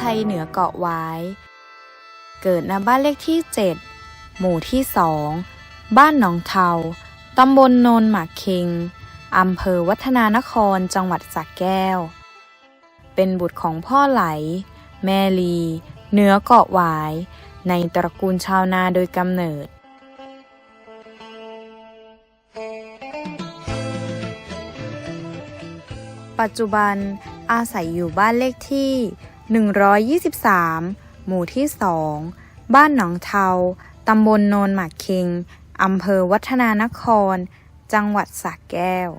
ชัยเหนือเกาะหวาย เกิดณบ้านเลขที่ 7 หมู่ที่2บ้านหนองเทา ตำบลโนนหมากเค็งอำเภอวัฒนานครจังหวัดสระแก้ว เป็นบุตรของพ่อไหล แม่ลีเหนือเกาะหวาย ในตระกูลชาวนาโดยกำเนิดปัจจุบันอาศัยอยู่บ้านเลขที่ 123 หมู่ที่2บ้านหนองเทา ตำบลโนนหมากค็งอำเภอวัฒนานคร จังหวัดสระแก้ว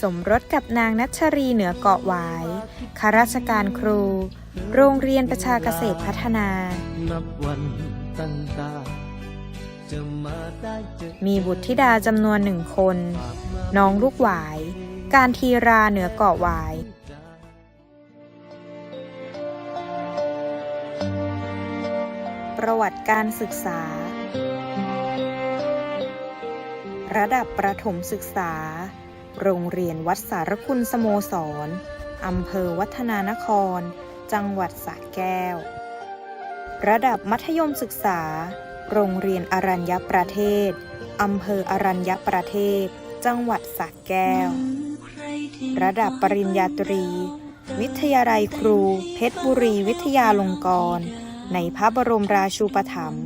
สมรสกับนางนัชรีเหนือเกาะหวายข้าราชการครู โรงเรียนประชาเกษตรพัฒนา นับวันตั้งตามีบุตรธิดาจำนวนหนึ่งคน น้องลูกหวาย การทีราเหนือเกาะหวาย ประวัติการศึกษา ระดับประถมศึกษา โรงเรียนวัดสารคุณสโมสร อำเภอวัฒนานคร จังหวัดสระแก้ว ระดับมัธยมศึกษา โรงเรียนอรัญญประเทศ อำเภออรัญญประเทศ จังหวัดสระแก้ว ระดับปริญญาตรี วิทยาลัยครู เพชรบุรีวิทยาลงกรณ์ ในพระบรมราชูปถัมภ์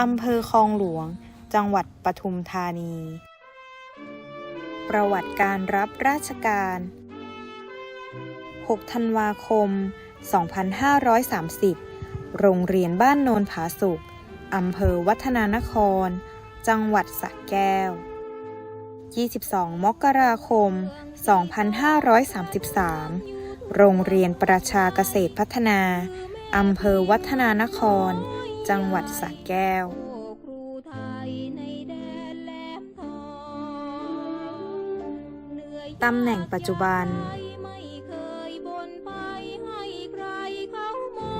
อำเภอคลองหลวง จังหวัดปทุมธานี ประวัติการรับราชการ 6 ธันวาคม 2530 โรงเรียนบ้านโนนผาสุกอำเภอวัฒนานคร จังหวัดสระแก้ว 22 มกราคม 2533 โรงเรียนประชาเกษตรพัฒนา อำเภอวัฒนานคร จังหวัดสระแก้ว ตำแหน่งปัจจุบัน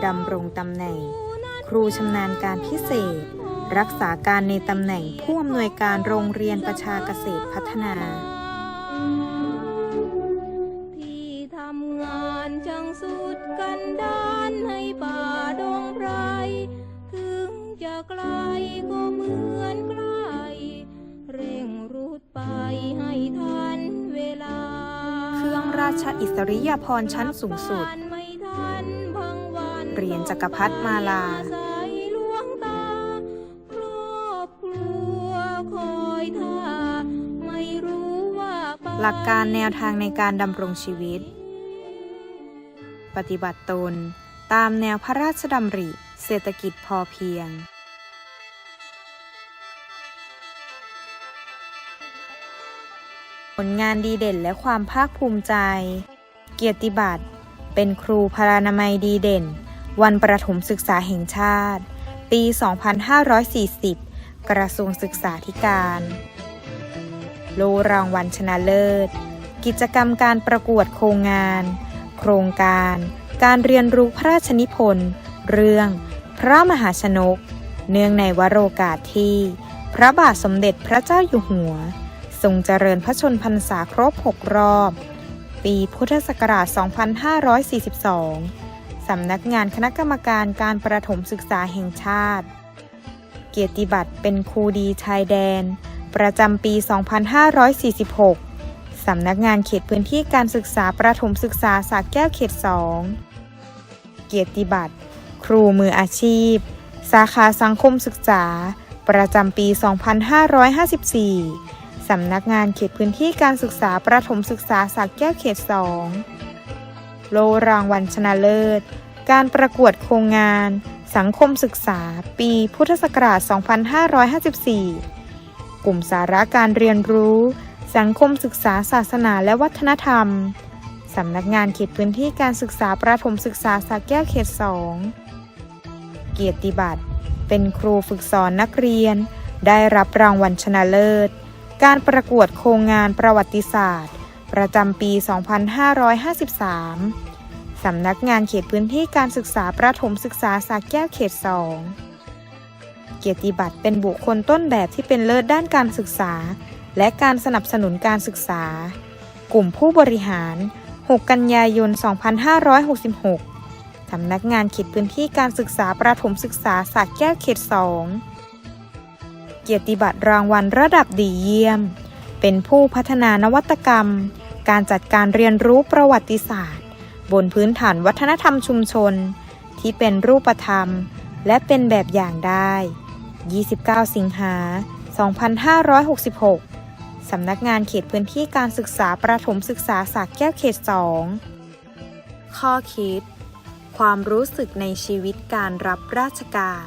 ดำรงตำแหน่ง ครูชำนาญการพิเศษ รักษาการในตำแหน่งผู้อำนวยการโรงเรียนประชาเกษตรพัฒนา ทันเวลา เครื่องราชอิสริยาภรณ์ชั้นสูงสุดไม่ทันพังวันเหรียญจักรพรรดิมาลาสายหลวงตาครอบครัวคอยท่าไม่รู้ว่าไปหลักการแนวทางในการดำรงชีวิต ปฏิบัติตน ตามแนวพระราชดำริ เศรษฐกิจพอเพียง ลงานดีเด่นและความภาคภูมิใจ เกียรติบัตร เป็นครูพรานามัยดีเด่น วันประถมศึกษาแห่งชาติ ปี 2540 กระทรวงศึกษาธิการ โลรางวัลชนะเลิศ กิจกรรมการประกวดโครงงาน โครงการ การเรียนรู้พระราชนิพนธ์ เรื่อง พระมหาชนก เนื่องในวโรกาสที่ พระบาทสมเด็จพระเจ้าอยู่หัว ทรงเจริญพระชนพรรษาครบ 6 รอบ ปีพุทธศักราช 2542 สำนักงานคณะกรรมการการประถมศึกษาแห่งชาติ เกียรติบัตรเป็นครูดีชายแดน ประจำปี 2546 สำนักงานเขตพื้นที่การศึกษาประถมศึกษาสากแก้วเขต 2 เกียรติบัตร ครูมืออาชีพ สาขาสังคมศึกษา ประจำปี 2554 สำนักงานเขตพื้นที่การศึกษาประถมศึกษาสากแก้วเขต 2 โลรางวัลชนะเลิศ การประกวดโครงงาน สังคมศึกษา ปีพุทธศักราช 2554 กลุ่มสาระการเรียนรู้ สังคมศึกษาศาสนาและวัฒนธรรม สำนักงานเขตพื้นที่การศึกษาประถมศึกษาสากแก้วเขต 2 เกียรติบัตร เป็นครูฝึกสอนนักเรียน ได้รับรางวัลชนะเลิศ การประกวดโครงงานประวัติศาสตร์ ประจำปี 2553 สำนักงานเขตพื้นที่การศึกษาประถมศึกษาสากแก้วเขต 2 เกียรติบัตรเป็นบุคคลต้นแบบที่เป็นเลิศด้านการศึกษา และการสนับสนุนการศึกษา กลุ่มผู้บริหาร 6 กันยายน 2566 สำนักงานเขตพื้นที่การศึกษาประถมศึกษาสระแก้วเขต 2 กียรติบัตรรางวัลระดับดีเยี่ยม เป็นผู้พัฒนานวัตกรรม การจัดการเรียนรู้ประวัติศาสตร์ บนพื้นฐานวัฒนธรรมชุมชน ที่เป็นรูปธรรม และเป็นแบบอย่างได้ 29 สิงหา 2566 สำนักงานเขตพื้นที่การศึกษาประถมศึกษาสระแก้วเขต 2 ข้อคิด ความรู้สึกในชีวิตการรับราชการ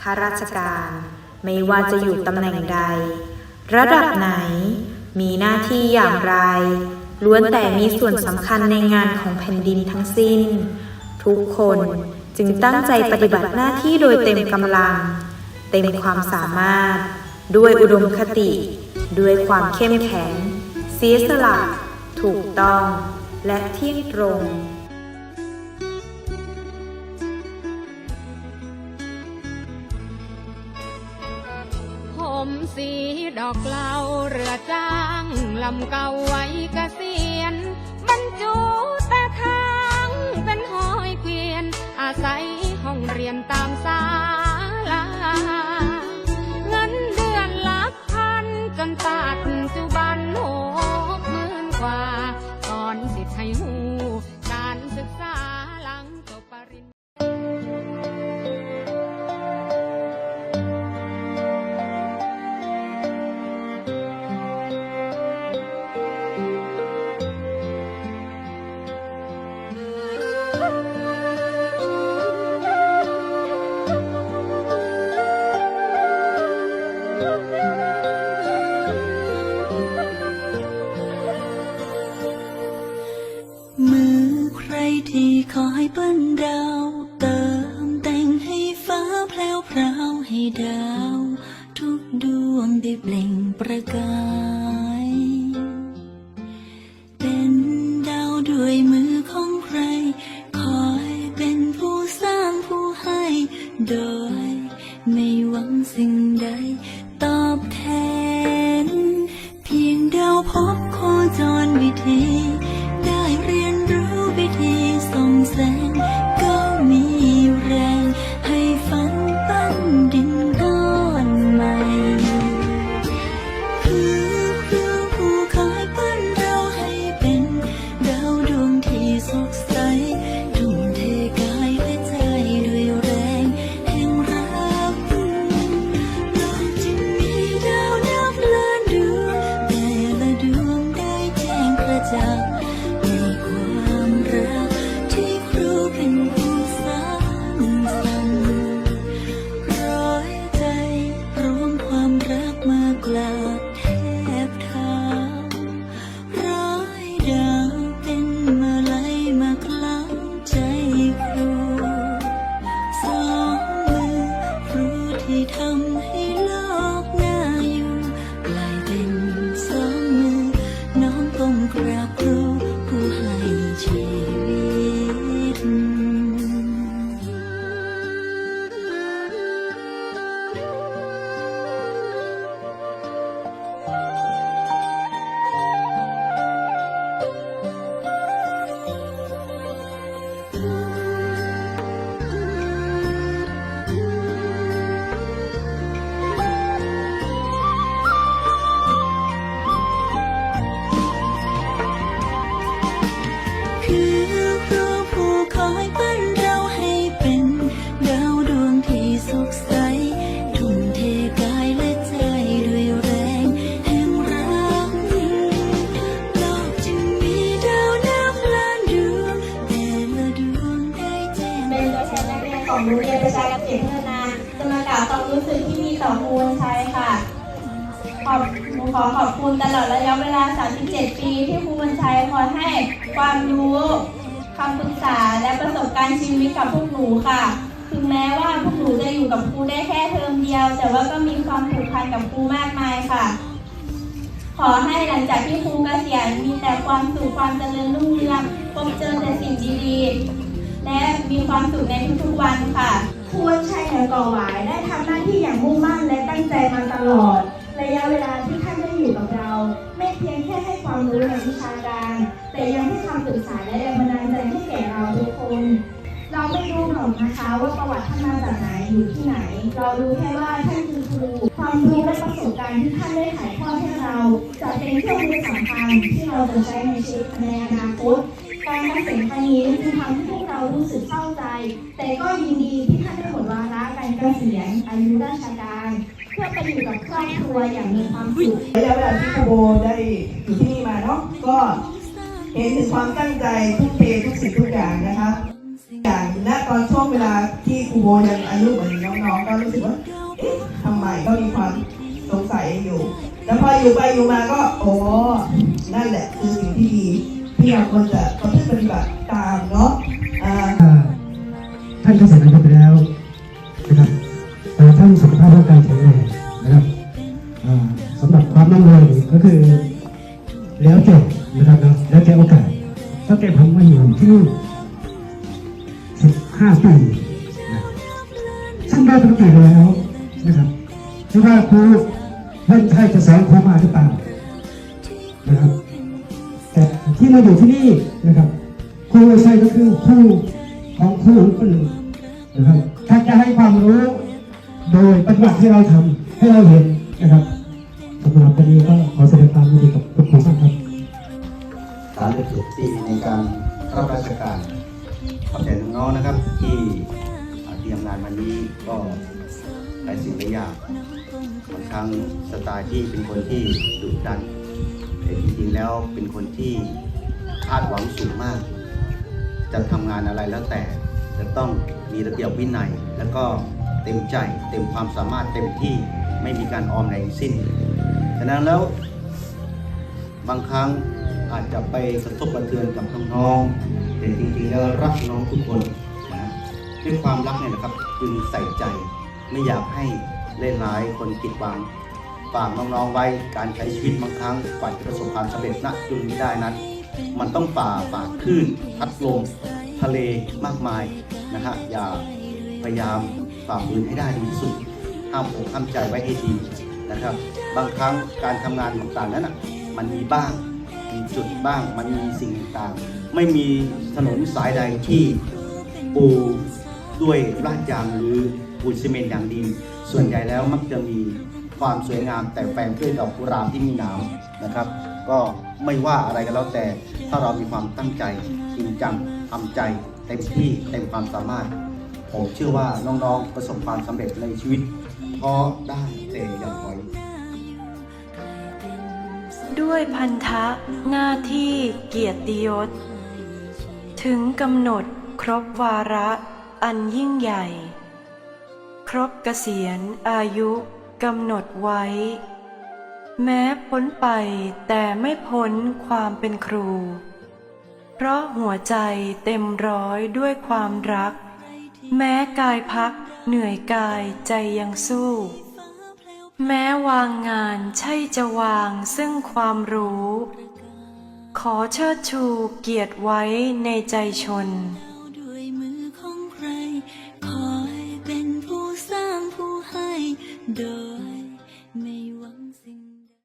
ข้าราชการ ไม่ว่าจะอยู่ตำแหน่งใด ระดับไหน มีหน้าที่อย่างไร ล้วนแต่มีส่วนสำคัญในงานของแผ่นดินทั้งสิ้น ทุกคนจึงตั้งใจปฏิบัติหน้าที่โดยเต็มกำลัง เต็มความสามารถ ด้วยอุดมคติ ด้วยความเข้มแข็งเสียสละ ถูกต้อง และเที่ยงตรง สีดอกเหลาเรือจ้างลำเก่าไว้เกษียณบรรจุแต่ทางเป็นหอยเกวียน อาศัยห้องเรียนตามสา วพราวให้ดาว ทุกดวงได้เปล่งประกาย จ้ ของโรงเรียนประชาเกษตรพัฒนาจะมากล่าวความรู้สึกที่มีต่อครูวันชัยค่ะ ขอบขอขอบคุณตลอดระยะเวลา 37 ปีที่ครูวันชัยคอยให้ความรู้คำปรึกษาและประสบการณ์ชีวิตกับพวกหนูค่ะ ถึงแม้ว่าพวกหนูจะอยู่กับครูได้แค่เทอมเดียว แต่ว่าก็มีความผูกพันกับครูมากมายค่ะ ขอให้หลังจากที่ครูเกษียณมีแต่ความสุขความเจริญรุ่งเรืองพบเจอแต่สิ่งดีๆ และมีความสุขในทุกๆวันค่ะครูวันชัยเหนือก่อหวายได้ทำหน้าที่อย่างมุ่งมั่นและตั้งใจมาตลอด ระยะเวลาที่ท่านได้อยู่กับเรา ไม่เพียงแค่ให้ความรู้ในวิชาการ แต่ยังให้คำปรึกษาและแรงบันดาลใจให้แก่เราทุกคน เราไม่ดูหรอกนะคะว่าประวัติท่านมาจากไหนอยู่ที่ไหน เรารู้แค่ว่าท่านคือครูความรู้และประสบการณ์ที่ท่านได้ถ่ายทอดให้เรา จะเป็นเครื่องมือสำคัญที่เราจะใช้ในชีวิตในอนาคต การเกษียณครั้งนี้จึงทำให้พวกเรารู้สึกเศร้าใจ แต่ก็ยินดีที่ท่านได้หมดวาระการเกษียณอายุราชการ เพื่อไปอยู่กับครอบครัวอย่างมีความสุข ระยะเวลาที่คโบได้อยู่ที่นี่มาเนาะก็เห็นถึงความตั้งใจทุ่มเททุกสิ่งทุกอย่างนะคะอย่างณตอนช่วงเวลาที่ครูโบยังอายุเหมือนน้องๆก็รู้สึกว่าเอ๊ะทำไมก็มีความสงสัยอยู่ แล้วพออยู่ไปอยู่มาก็โอ้นั่นแหละคือสิ่งที่ดีที่เราควรจะประ ปฏิบัติตามเนาะอ่าท่านเกษียณอายุไปแล้วนะครับแต่ท่านสุขภาพร่างกายแข็งแรงนะครับสำหรับความมั่นคงก็คือแล้วแต่นะครับนะแล้วแต่โอกาสถ้าแกผมมาอยู่ที่นี่สิบห้าปีนะซึ่งได้ปกติแล้วนะครับที่ว่าครูเล่นไทยจะสอนครูมาหรือเปล่านะครับแต่ที่มาอยู่ที่นี่นะครับ ครูใช่ก็คือครูของครูคนหนึ่งนะครับถ้าจะให้ความรู้โดยปฏิบัติที่เราทำให้เราเห็นนะครับสำหรับวันนี้ก็ขอแสดงความยินดีกับทุกคนมากครับสามสิบเจ็ดปีในการรับราชการขอบใจน้องๆนะครับที่เตรียมงานวันนี้ก็หลายสิ่งหลายอย่างบางครั้งสไตล์ที่เป็นคนที่ดุดันแต่จริงๆแล้วเป็นคนที่คาดหวังสูงมาก จะทำงานอะไรแล้วแต่จะต้องมีระเบียบวินัย แล้วก็เต็มใจเต็มความสามารถเต็มที่ไม่มีการออมในสิ้น ฉะนั้นแล้วบางครั้งอาจจะไปกระทบกระเทือนกับน้องๆแต่จริงๆแล้วรักน้องทุกคนนะด้วยความรักเนี่ยนะครับจึงใส่ใจไม่อยากให้เล่นร้ายคนผิดหวังฝากน้องๆไว้การใช้ชีวิตบางครั้งกว่าจะประสบความสำเร็จณจุดนี้ได้นั้น มันต้องฝ่าฝ่าคลื่นพัดลมทะเลมากมายนะฮะอย่าพยายามฝ่าฝืนให้ได้ดีที่สุดห้ามอกห้ามใจไว้ให้ดีนะครับ บางครั้งการทำงานต่างๆนั้นอะมันมีบ้างมีจุดบ้างมันมีสิ่งต่างๆ ไม่มีถนนสายใดที่ปูด้วยลาดยางหรือปูนซีเมนต์อย่างดี ส่วนใหญ่แล้วมักจะมีความสวยงามแต่แฝงด้วยดอกกุหลาบที่มีหนามนะครับ ก็ไม่ว่าอะไรก็แล้วแต่ ถ้าเรามีความตั้งใจจริงจังทำใจเต็มที่เต็มความสามารถ ผมเชื่อว่าน้องๆประสบความสำเร็จในชีวิตท้อได้แต่อย่าถอย ด้วยพันธะหน้าที่เกียรติยศ ถึงกำหนดครบวาระอันยิ่งใหญ่ ครบเกษียณอายุกำหนดไว้ แม้พ้นไปแต่ไม่พ้นความเป็นครู เพราะหัวใจเต็มร้อยด้วยความรัก แม้กายพักเหนื่อยกายใจยังสู้ แม้วางงานใช่จะวางซึ่งความรู้ ขอเชิดชูเกียรติไว้ในใจชน